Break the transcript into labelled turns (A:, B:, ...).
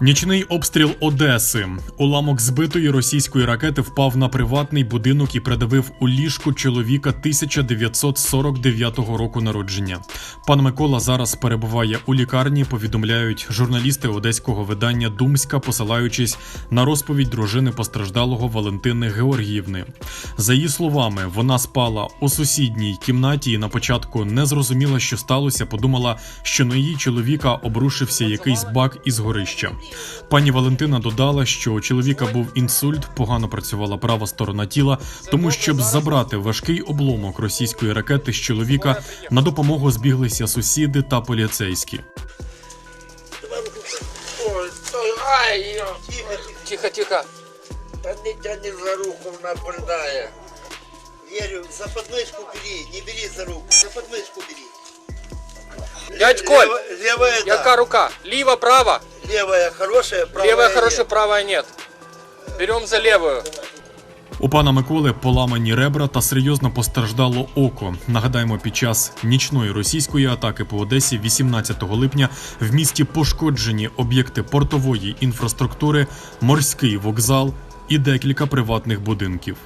A: Нічний обстріл Одеси. Уламок збитої російської ракети впав на приватний будинок і придавив у ліжку чоловіка 1949 року народження. Пан Микола зараз перебуває у лікарні. Повідомляють журналісти одеського видання Думська, посилаючись на розповідь дружини постраждалого Валентини Георгіївни. За її словами, вона спала у сусідній кімнаті і на початку не зрозуміла, що сталося. Подумала, що на її чоловіка обрушився якийсь бак із горища. Пані Валентина додала, що у чоловіка був інсульт, погано працювала права сторона тіла. Тому, щоб забрати важкий обломок російської ракети з чоловіка, на допомогу збіглися сусіди та поліцейські.
B: Ой, ой, ай, ё.
C: Тихо, тихо.
B: Та не тяни за руку, вона придає.
D: Верю, за подмышку бери, не бери за руку, за подмышку бери.
C: Дядь Коль,
D: Лево- левая, да.
C: Яка рука? Ліва, права.
D: Левая хорошая, правая
C: Левая
D: нет.
C: хорошая, правая нет. Берем за левую.
A: У пана Миколи поламані ребра та серйозно постраждало око. Нагадаємо, під час нічної російської атаки по Одесі 18 липня в місті пошкоджені об'єкти портової інфраструктури, морський вокзал і декілька приватних будинків.